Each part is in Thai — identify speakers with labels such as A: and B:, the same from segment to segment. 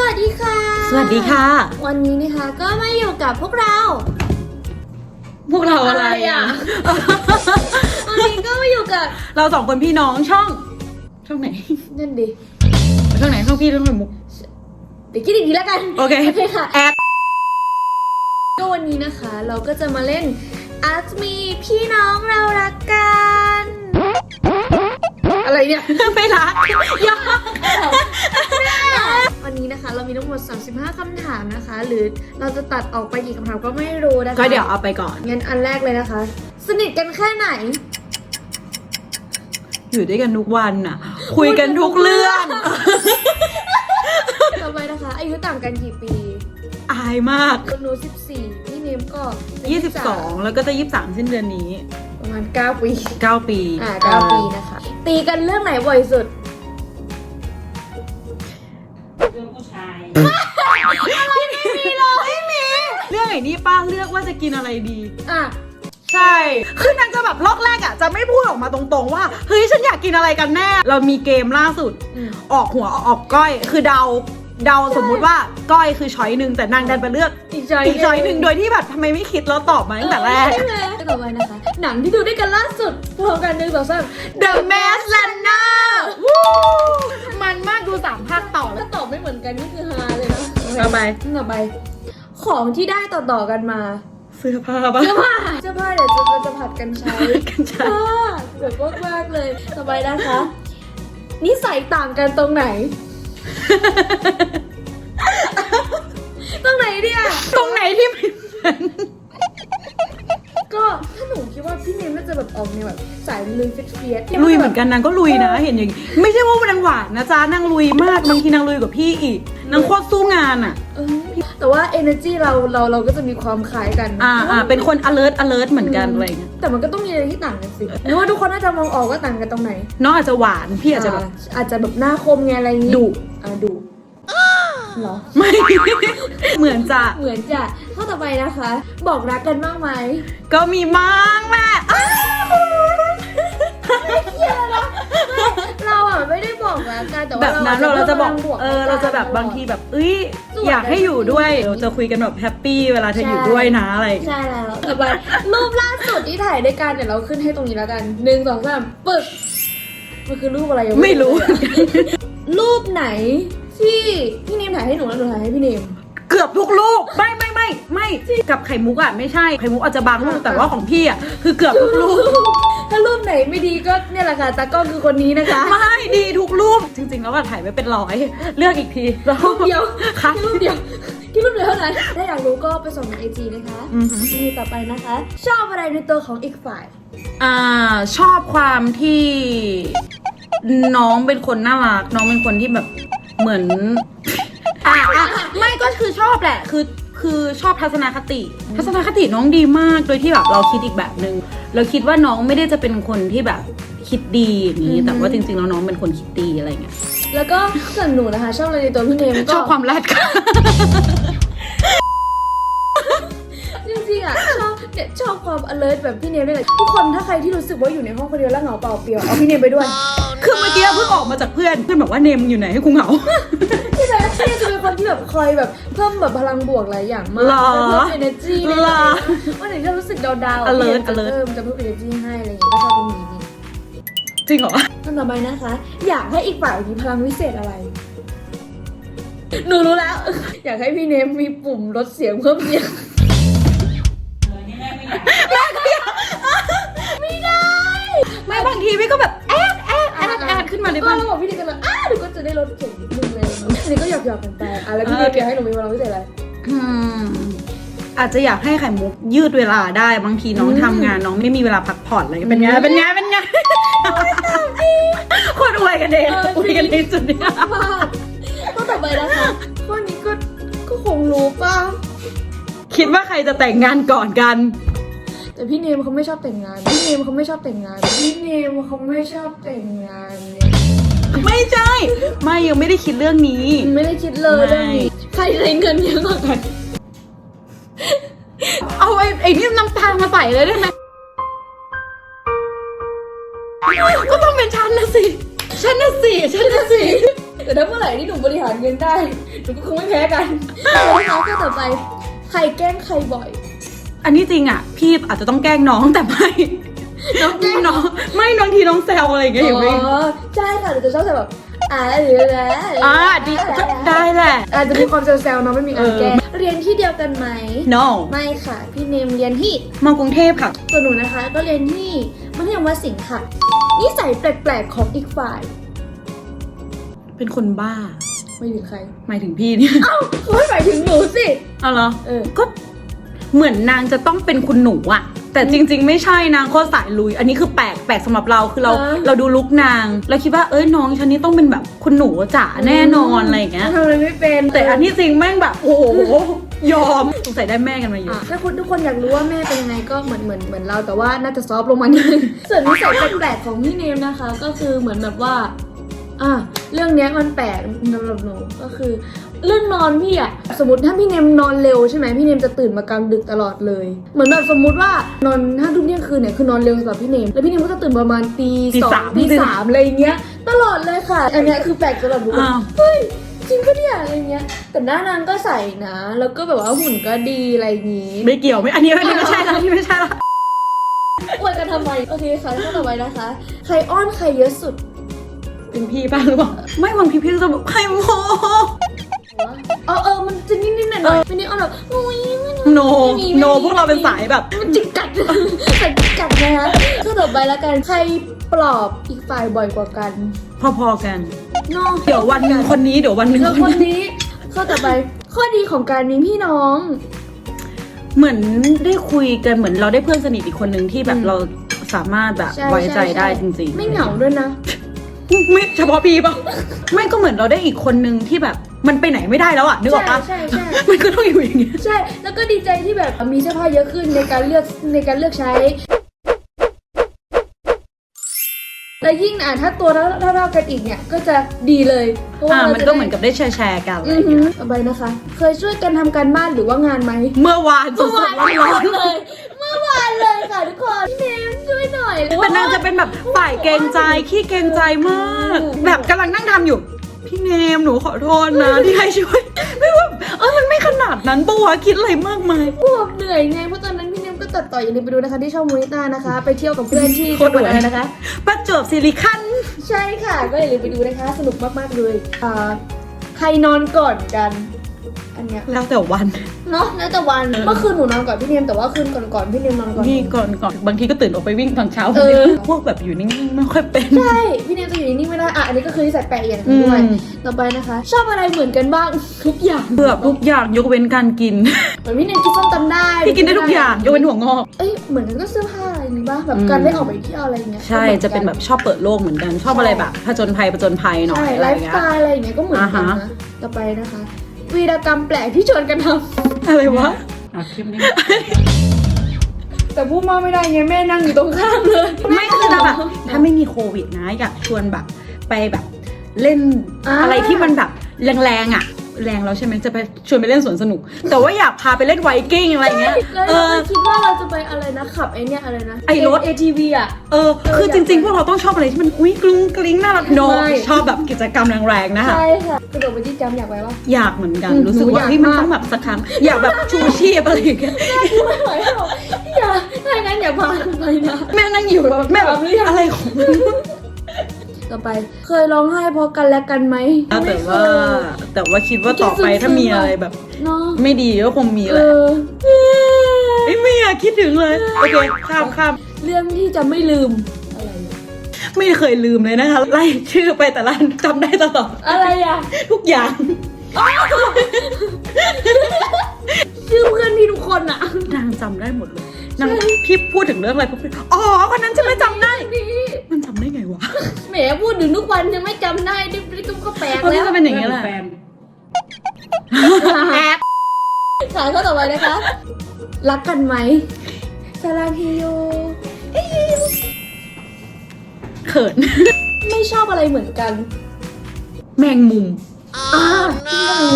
A: สวัสดีค่ะ
B: สวัสดีค่ะ
A: วันนี้นะคะก็มาอยู่กับพวกเรา
B: พวกเราอะไรอะ
A: วันนี้ก็มาอยู่กับ
B: เราสองคนพี่น้องช่อง ช่องไหน
A: นั่นดิ
B: ช่องไหนช่องพี่ช่องไหนมุก
A: เดี๋ยวคิดอีกทีแล้วกัน
B: โอเค
A: โอเคค่ะ
B: แอด
A: ก็วันนี้นะคะ เราก็จะมาเล่น Ask Me พี่น้องเรารักกัน อะไรเนี่ย
B: ไม่รักยาก
A: วั นนี้นะคะ เรามีทั้งหมด 35คำถามนะคะ หรือเราจะตัดออกไปกี่คำถามก็ไม่รู้นะคะ
B: ก็เดี๋ยวเอาไปก่อน
A: งั้นอันแรกเลยนะคะ สนิทกันแค่ไหน
B: อยู่ด้วยกันทุกวันน่ะ คุยกันทุกเรื่อง
A: ต่อไปนะคะ อายุต่างกันกี่ปี
B: อายมาก
A: คนหนู14พี่เนมก็
B: 22 แล้วก็จะ23สิ้นเดือนนี้
A: ประมาณ 9 ปี
B: 9 ปี
A: อ่า9ปีนะคะ ตีกันเรื่องไหนบ่อยสุด
B: กว่าจะกินอะไรดี
A: อะ
B: ใช่ คือนางจะแบบลอกแรกอะ จะไม่พูดออกมาตรงๆว่า เฮ้ย ฉันอยากกินอะไรกันแน่ เรามีเกมล่าสุด
A: อืม
B: ออกหัวออกก้อย คือเดา เดาสมมุติว่าก้อยคือช้อยหนึ่งแต่นางดันไปเลือก
A: อีกจอย
B: อีกช้อยหนึ่งโดยที่แบบทำไมไม่คิดแล้วตอบมาตั้งแต่แรก
A: ใช่ไหมต่อไปนะคะ หนังที่ดูด้วยกันล่าสุดพร้อมกันหนึ่งสองสาม
B: The Mask Runner วู้มันมากดูสามภาคต่อแล้
A: ถ้าวตอบไม่เหมือนกันนี่คือฮาเลยนะโอเค
B: เอาไป
A: ต่อไป ของที่ได้ต่อๆกันมา
B: เสื้อผ้าปะ
A: เสื้อผ้าเสื้อผ้าเดี๋ยวจะเราจะผัดกันใช้
B: กันใช่
A: ค่ะแบบมากๆเลยต่อไปนะคะนิสัยต่างกันตรงไหน ตรงไหนเนี่ย
B: ตรงไหนที่ไม่เหมือน
A: ก็ถ้าหนูคิดว่าพี่เนมน่าจะแบบออกแนวแบบสายลุยฟิตเฟียส
B: ลุยเหมือนกันนางก็ลุยนะ เห็นอย่างงี้ไม่ใช่ว่านางหวานนะจ๊ะนางลุยมากบางทีนางลุยกว่าพี่อีกนางโคตรสู้งานอะ
A: เออแต่ว่า energy เราเราเราก็จะมีความคล้ายกัน
B: อ่าอ่าเป็นคน alert alert เหมือนกันอะไรอย่างเงี้ย
A: แต่มันก็ต้องมีอะไรที่ต่างกันสิหรือว่าทุกคนน่าจะมองออกว่าต่างกันตรงไหน
B: น้องอาจจะหวานพี่อาจจะแบบ
A: อาจจะแบบหน้าคมไงอะไรอย่างงี้
B: ดุ
A: อ่าดุเหรอ
B: ไม่ เหมือนจะ
A: เหมือนจะข้อต่อไปนะคะ บอกรักกันบ้างไหม
B: ก็มีมั้งแม่อ้าว
A: เราอะไม่ได้บอกรักกันแต่
B: แบ
A: ว่า
B: บนั้นเราเราจะบอก
A: พลังว
B: เออ เราจะแบบบางทีแบบเอ้ย
A: ส่วน
B: อยากให้อยู่ด้วย เราจะคุยกันแบบแฮปปี้เวลาเธออยู่ด้วยนะอะไรอย่างเงี้ย
A: ใช่แล้วต่อไปรูปล่าสุดที่ถ่ายด้วยกันเดี๋ยวเราขึ้นให้ตรงนี้แล้วกันหนึ่งสองสามปึกมันคือรูปอะไรยัง
B: ไม่รู้
A: รูปไหน ที่พี่เนมถ่ายให้หนูแล้วหนูถ่ายให้พี่เนม
B: เกือบทุกลูกไม่ไม่ไม่ไม่กับไข่มุกอะไม่ใช่ไข่มุกอาจจะบางลูกแต่ว่าของพี่อะคือเกือบทุกลูก
A: ถ้ารูปไหนไม่ดีก็เนี่ยแหละค่ะตากล้องคือคนนี้นะคะ
B: ไม่ดีทุกรูปจริง ๆ แล้วว่าถ่ายไม่เป็นร้อยเลือกอีกที
A: รูปเดียว
B: ค่ะ
A: รูปเดียวที่รูปเดียวเท่านั้นถ้าอยากรู้ก็ไปส่งในไอจีนะคะ
B: อือหือ
A: ทีต่อไปนะคะ ชอบอะไรในตัวของอีกฝ่าย
B: อ่าชอบความที่น้องเป็นคนน่ารัก น้องเป็นคนที่แบบ เหมือนอะอะไม่ก็คือชอบแหละ คือคือชอบทัศนคติ ทัศนคติน้องดีมาก โดยที่แบบเราคิดอีกแบบนึง เราคิดว่าน้องไม่ได้จะเป็นคนที่แบบคิดดีอย่างนี้
A: อือหือ
B: แต่ว่าจริงๆแล้วน้องเป็นคนคิดดีอะไรเงี้ย
A: แล้วก็ส่วนหนูนะคะ ชอบอะไรในตัวพี่เนมก็
B: ชอบความแรดค่ะ
A: เนี่ยชอบความ alert แบบพี่เนมนี่แหละทุกคนถ้าใครที่รู้สึกว่าอยู่ในห้องคนเดียวแล้วเหงาเปล่าเปลี่ยวเอาพี่เนมไปด้วย
B: คือเมื่อกี้เพิ่งออกมาจากเพื่อนเพื่อนบอกว่าเนมอยู่ไหนให้กูเหงา
A: พี่เนมพี่เนมจะเป็นคนที่แบบคอยแบบเพิ่มแบบพลังบวกหลายอย่างมาก
B: หรอ
A: เพิ่ม energy ใน
B: หรอ
A: วันไหนที่รู้สึกดาวๆ
B: alert
A: พี่เนมจะ
B: alert
A: เพิ่มจะเพิ่ม energy ให้อะไรอย่างเงี้ยก็ชอบตรงนี้
B: จริงเหรอ
A: ขั้นต่อไปนะคะ อยากให้อีกฝ่ายมีพลังวิเศษอะไรหนูรู้แล้ว อยากให้พี่เนมมีปุ่มลดเสียงเพิ่มเสียง
B: ไม่บางทีพี่ก็แบบแอดแอดแอดแอดขึ้นมาใน
A: ก็
B: บ้าน
A: เราบอกพี่เนมกันเลยอ้าหนูก็จะได้ลดเสียงนิดนึงเลยอันนี้ก็หยอกหยอกๆกันไปอะแล้วพี่เนมอยากให้หนูมีพลังวิเศษอะไร
B: อืมอาจจะอยากให้ไข่มุกยืดเวลาได้บางทีน้อง
A: อืม
B: ทำงานน้องไม่มีเวลาพักผ่อนอะไรเป็นไงเป็นไงเป็นไงโคนอวยกันเองอวยกันเองสุดเนี่ย
A: มากก็ต่อไปนะคะข้อนี้ก็ก็คงรู้ป่ะ
B: คิดว่าใครจะแต่งงานก่อนกัน
A: แต่พี่เนมเขาไม่ชอบแต่งงาน พี่เนมเขาไม่ชอบแต่งงาน พี่เนมเขาไม่ชอบแต่งงานเนี่ย
B: ไม่ใช่ ไม่ยังไม่ได้คิดเรื่องนี้
A: ไม่ได้คิดเลยเรื่องนี้ ใครใช้เงินเยอะกว่ากัน
B: เอาไอ้ไอ้นี่น้ำตาลมาใส่เลยได้ไหมก็ต้องเป็นฉันนะสิ ฉันนะสิ ฉันนะสิ
A: แต่ถ้าเมื่อไหร่ที่หนูบริหารเงินได้ หนูก็คงไม่แพ้กันนะคะข้อต่อไป ใครแกล้งใครบ่อย
B: อันนี้จริงอะ พี่อาจจะต้องแกล้งน้องแต่ไม่
A: น้องแกล้ง
B: น้อง ไม่น้องทีน้องแซวอะไรอย่างเงี้ยอย่าง
A: อ๋
B: ไม่
A: อใช่ค่ะหนูจะชอบแต่แบบอ่าหรืออะไร
B: อ่าดีก็ได้แหละ
A: อาจจะมีความแซวๆเนาะไม่มีการแกล้งเรียนที่เดียวกันไหม
B: no
A: ไม่ค่ะ พี่เนมเรียนที่
B: มากรุงเทพค่ะ
A: ส่วนหนูนะคะ ก็เรียนที่มัธยมวัดสิงห์ค่ะนิสัยแปลกๆของอีกฝ่าย
B: เป็นคนบ้า
A: ไม่ถึงใคร
B: หมายถึงพี่เนี่ย
A: เอ้าเขาไม่หมายถึงหนูสิ
B: เอาเหรอ
A: เออ
B: ก็ เหมือนนางจะต้องเป็นคุณหนูอะแต่จริง ๆ ไม่ใช่นางโคตรสายลุย อันนี้คือแปลกแปลกสำหรับเราคือเรา
A: อ่า
B: เราดูลุกนางเราคิดว่าเอ้ยน้องฉันนี่ต้องเป็นแบบคุณหนูจ๋าแน่นอนอะไรอย่างเงี้ย
A: ทำอะไรไม่เป็น
B: แต่อันที่จริงแม่งแบบโอ้โหยอมสงสัยได้แม่กันมาเย
A: อะ
B: อะ
A: ถ้าคุณทุกคนอยากรู้ว่าแม่เป็นยังไงก็เหมือนเหมือนเหมือนเราแต่ว่าน่าจะซอฟต์ลงมานิดนึง ส่วนนิสัยแปลกๆของพี่เนมนะคะ ก็คือเหมือนแบบว่า อะเรื่องเนี้ยมันแปลกสำหรับหนูก็คือ เรื่องนอนพี่อะสมมติถ้าพี่เนมนอนเร็วใช่ไหมพี่เนมจะตื่นมากลางดึกตลอดเลย เหมือนแบบสมมุติว่านอนห้าทุ่มเที่ยงคืนเนี่ยคือนอนเร็วสำหรับพี่เนมแล้วพี่เนมก็จะตื่นประมาณตี
B: ตี
A: สอง
B: สาม
A: ตีสามอะไรอย่างเงี้ย ตลอดเลยค่ะ อันเนี้ยคือแปลกสำหรับหนู
B: อ้าว
A: เฮ้ยจริงปะเนี่ยอะไรเงี้ยแต่หน้านางก็ใส่นะ แล้วก็แบบว่าหุ่นก็ดีอะไรอย่างงี้
B: ไม่เกี่ยวไม่อันนี้อันนี้ไม่ใช่ละอันนี้ไม่ใช่ละ
A: อวยกันทำไม โอเคค่ะข้อต่อไปนะคะ ใครอ้อนใครเยอะสุด
B: เป็นพี่ป้าหรือเปล่าไม่บางทีพี่จะแบบใครโม
A: เออเออมันจะนิดนิดๆหน่อยหน่อยไม่ได้อ้อนแบบอุ้ยไม่
B: โน
A: ไม่มี
B: โน
A: ไม่มี
B: พวกเราเป็นสายแบบ
A: มันจิกกัดแต่จิกกัดนะคะข้อต่อไปแล้วกันใครปลอบอีกฝ่ายบ่อยกว่ากัน
B: พอๆกัน
A: เนาะ
B: เดี๋ยววันหนึ่งคนนี้เดี๋ยววันหนึ่ง
A: แล้ว
B: ค
A: คนน
B: นี้
A: นี้ข้อต่อไปข้อดีของการมีพี่น้อง
B: เหมือนได้คุยกันเหมือนเราได้เพื่อนสนิทอีกคนหนึ่งที่แบบ
A: อืม
B: เราสามารถแบบ
A: ใช่
B: ไว้ใจ
A: ช่
B: ได้
A: ช่
B: จริงๆ
A: ไม่เหงาด้วยนะ
B: ไม่เฉพาะพี่ป่ะไม่ก็เหมือนเราได้อีกคนนึงที่แบบ มันไปไหนไม่ได้แล้วอะนึกออกปะ
A: ใช่ใช่ใช่
B: มันก็ต้องอยู่อย่างเงี้ย
A: ใช่ แล้วก็ดีใจที่แบบมีเสื้อผ้าเยอะขึ้นในการเลือกในการเลือกใช้และยิ่งอะถ้าตัวเท่าเท่าๆกันอีกเนี่ยก็จะดีเลยเพราะว่า
B: อ่า
A: เรา
B: มัน
A: จะ
B: ก็
A: ได้
B: เหมือนกับได้แชร์แชร์กันอะไร
A: อื
B: อ
A: อย่างฮึ
B: เงี้ย
A: ต่อไปนะคะ เคยช่วยกันทำการบ้านหรือว่างานไหม
B: เมื่อวานส
A: เมื่อ
B: ด
A: วาน
B: ๆร้อน
A: เลย เมื่อวานเลยค่ะทุกคนพี่เนมช่วยหน่อย
B: ๆแต่นางจะเป็นแบบฝ่ายเกรงใจขี้เกรงใจมาก แบบกำลังนั่งทำอยู่ พี่เนมหนูขอโทษนะที่ให้ช่วย ไม่ว่าเออมันไม่ขนาดนั้นปะวะคิดอะไรมากมาย
A: พวกเหนื่อยไงเพราะตอนนั้นพี่เนมก็ตัดต่ออย่าลืมไปดูนะคะ ที่ช่องมูนิต้านะคะ ไปเที่ยวกับเพื่อนที่
B: โค
A: จั
B: ต
A: ง
B: ร
A: หวัด
B: เหนื่อย
A: อะไรนะคะ
B: ประจวบสิริคัน
A: ใช่ค่ะ ก็อย่าลืมไปดูนะคะ สนุกมากๆเลยอ่าใครนอนก่อนกัน อันเนี้ย
B: แล้วแต่วัน
A: เนาะแล้วแต่วันเมื่อคืนหนูนอนก่อนพี่เนมแต่ว่าคืนก่อนๆพี่เนมนอนก่อน
B: นี่ก่อนก่อนบางทีก็ตื่นออกไปวิ่งตอนเช้า
A: เออ
B: พวกแบบอยู่นิ่งๆไม่ค่อยเป็น
A: ใช่พี่เนมจะอยู่นิ่งๆไม่ได้อะอันนี้ก็คือนิสัยแปลกอย่างหนึงด้วย
B: อืม
A: ต่อไปนะคะ ชอบอะไรเหมือนกันบ้างทุกอย่าง
B: เบื่อทุกอย่างยกเว้นการกิน
A: เหมือนพี่เนมกินส้มตำได้
B: พี่กินได้ทุกอย่างยกเว้นหัวงอก
A: เอ้ยเหมือนกันก็เสื้อผ้าอะไรอย่างนี้ป่ะแบบ
B: อืม
A: การได้ออกไปเที่ยวอะไรอย่างเงี้ย
B: ใช่
A: ก็หมือกั
B: จะเป็นแบบชอบเปิดโลกเหมือนกันชอบอะไรแบบผจญภัยผจญภัยหน่อ
A: ใช่
B: ยอะ
A: ไล
B: ไรอ
A: ฟ์
B: ย่าง
A: ส
B: เงี้
A: ไต
B: ย
A: ล์อะไรอย่างเงี้ยก็เหมือนกัน
B: อ่าฮะ
A: นะต่อไปนะคะ วีรกรรมแปลกที่ชวนกันท
B: อะไรวะำ
A: แต่พูดมากไม่ได้ไงแม่นั่งอยู่ตรงข้ามเลย
B: ไม่คือจะแบบถ้าไม่มีโควิดนะอยากชวนแบบ ไปแบบเล่น
A: อ่า
B: อะไรที่มันแบบแรงๆอะ แรงแล้วใช่ไหมจะไปชวนไปเล่นสวนสนุก แต่ว่าอยากพาไปเล่นไวกิ้งอะไรเงี้ย
A: แล้ว
B: เอ
A: เรา
B: อ
A: คิดว่าเราจะไปอะไรนะขับไอเนี่ยอะไรนะ
B: ไอ้รถ
A: ATV อะ
B: เออคือจริงๆ พวกเราต้องชอบอะไรที่มันอุ้ยกรุ้งกริ้งน่ารักโน
A: ไม่
B: ชอบแบบกิจกรรมแรงๆนะคะ
A: ใช่ค่ะกระโดดไปที่จำอยากไปปะ
B: อยากเหมือนกัน
A: อืม
B: รู้สึก
A: หนู
B: ว่า
A: อยาก
B: เฮ้ยมัน
A: มาก
B: ต้องแบบสักครั้งอยากแบบชูชีพอะไรอย่างเงี้ย
A: ไม่ไหวหรอกอย่าถ้าอย่างนั้นอย่าพาไปนะ
B: แม่นั่งอยู่แบบแม่แบบ
A: ทำหรือยัง
B: อะไรของมึง
A: ต่อไป เคยร้องไห้เพราะกันและกันไหม
B: แต่ว่าแต่ว่าคิดว่าต่อไปถ้ามีอะไรแบบ
A: เนาะ
B: ไม่ดีก็คงมีแห
A: เอ
B: ละ
A: อ
B: เอ้ยไม่อยากคิดถึงเลย โอเคข้ามข้าม
A: เรื่องที่จะไม่ลืมอะไรอะ
B: ไม่เคยลืมเลยนะคะไล่ชื่อไปแต่ละอันจำได้ตลอด
A: อะไรอะ
B: ทุกอย่าง
A: ชื่อเพื่อนพี่ทุกคนอะ
B: นางจำได้หมดเลยนางพี่พูดถึงเรื่องอะไรปุ๊บอ๋อคนนั้นจะไม่จำได้
A: นี่
B: มัน
A: มพูดถึงทุกวันยังไม่จำได้ดิดิก็ก็แปลก
B: เพราะ
A: แล้
B: พี่
A: ว
B: จะเป็นอย่างนี้แหละ
A: แอบถามข้อต่อไปนะคะ รักกันไหมซาลาฮิโย
B: เขิน
A: ไม่ชอบอะไรเหมือนกัน
B: แมงมุม
A: อ่าพี่ก็มี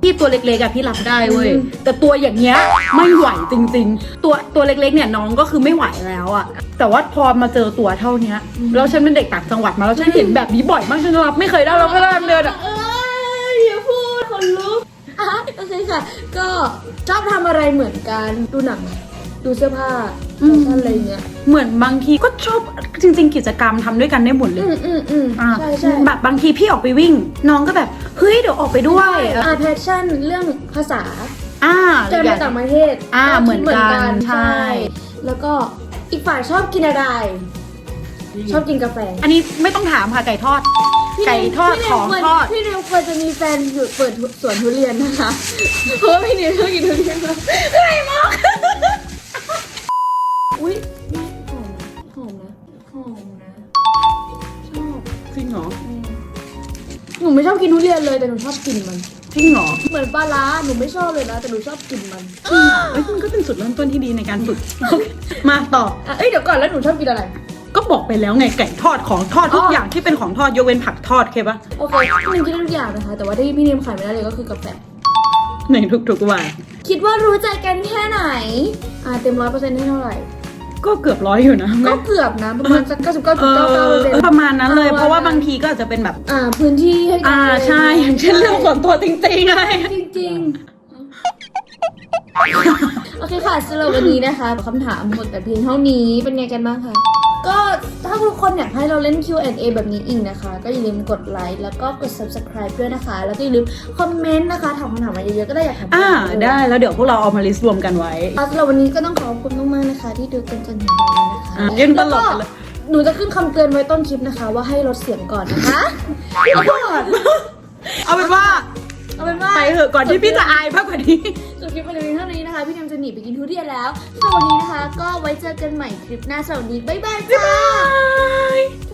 A: หัว
B: พี่ตัวเล็กๆอะพี่รับได้เว้ย
A: อืม
B: แต่ตัวอย่างเงี้ยไม่ไหวจริง ๆ ตัวตัวเล็กๆเนี่ยน้องก็คือไม่ไหวแล้วอะแต่ว่าพอมาเจอตัวเท่าเนี้ยแล้วฉันเป็นเด็กต่างจังหวัดมาแล้วฉันเห็นแบบนี้บ่อยมากฉันรับไม่เคยได้เราก็ได้เดินอะ
A: เอ้ยอย่าพูดคนลุกอะโอเคค่ะ ก็ชอบทำอะไรเหมือนกันดูหนัง ดูเสื้อผ้าแฟชั่นอะไรเงี้ย
B: เหมือนบางทีก็ชอบจริง ๆ กิจกรรมทำด้วยกันได้หมดเล
A: อื
B: ย
A: มอืมอืม
B: อะ
A: ใช่ใช่
B: แบบบางทีพี่ออกไปวิ่ง น้องก็แบบเฮ้ยเดี๋ยวออกไปด้วย
A: อ่าแพชชั่นเรื่องภาษา
B: อ่า
A: เจอในต่างประเทศ
B: อ่า
A: ก็
B: เหมือนกัน
A: คิด
B: ใช่
A: แล้วก็อีกฝ่ายชอบกินอะไร ชอบกินกาแฟ
B: อันนี้ไม่ต้องถามค่ะไก่ทอดไก่ทอด
A: พี่
B: ของ
A: นิว
B: ทอด
A: พี่นิวควรจะมีแฟนอยู่เปิดสวนทุเรียนนะคะเพราะว่าพี่นิวชอบกินทุเรียนมากไก่มาก ไม่ชอบกินทุเรียนเลยแต่หนูชอบกินมัน
B: จริงเหรอ
A: เหมือนปลาร้าหนูไม่ชอบเลยนะ แต่หนูชอบกินมัน
B: เอ้ยมันก็เป็นจุดเริ่มต้นที่ดีในการฝึกโอเคมาต่อ
A: อะเอ้ยเดี๋ยวก่อนแล้วหนูชอบกินอะไร
B: ก็บอกไปแล้วไงไก่ทอดของทอดทุก
A: อ๋อ
B: อย่างที่เป็นของทอดยกเว้นผักทอดเคปะ
A: โอเคพี่นิวกินได้ทุกอย่างนะคะ แต่ว่าที่พี่นิวขายไม่ได้เลยก็คือกาแฟ
B: ในทุกๆวัน
A: คิดว่ารู้ใจกันแค่ไหน อ่าเต็มร้อยเปอร์เซ็นต์ให้เท่าไหร่
B: ก็เกือบร้อยอยู่นะ
A: ก็เกือบนะประมาณสักเก้าสิบเก้า
B: เอ
A: จุดเก้าเก้าเปอร์เซ็นต์
B: อประมาณนั้นเลย เพราะว่าบางทีก็อาจจะเป็นแบบ
A: อ่าพื้นที่ให้กัน
B: อ่าใช่อย่างเช่นเรื่องส่วนตัวจริงๆอะไร
A: จริงๆ โอเคค่ะสำหรับวันนี้นะคะคำถามหมดแต่เพียงเท่านี้เป็นไงกันบ้างคะ ก็ถ้าทุกคนอยากให้เราเล่น Q&A แบบนี้อีกนะคะ ก็อย่าลืมกดไลค์แล้วก็กด subscribe ด้วยนะคะ แล้วก็อย่าลืมคอมเมนต์นะคะถามคำถามมาเยอะๆก็ได้อยากถาม
B: อ่า
A: อะไร
B: ได้แล้วเดี๋ยวพวกเราเอามาลิสต์รวมกันไว้
A: อะสำหรับวันนี้ก็ต้องขอบคุณมากๆนะคะ ที่ดูกันจนถึงตอนนี้นะคะ
B: อะยังตลก
A: แว
B: เลย
A: หนูจะขึ้นคำเตือนไว้ต้นคลิปนะคะ ว่าให้ลดเสียงก่อนนะคะ
B: เอาเป็นว่า
A: เอาเป็นว่า
B: ไปเถอะก่อนที่พี่จะอายมากกว่านี้
A: จบค ลิปไปเลยเท่านี้นะคะ พี่นำจะหนีไปกินทุเรียนแล้วส่วันนี้นะคะ ก็ไว้เจอกันใหม่คลิปหน้าสวันนี้บ๊ายบายจ้า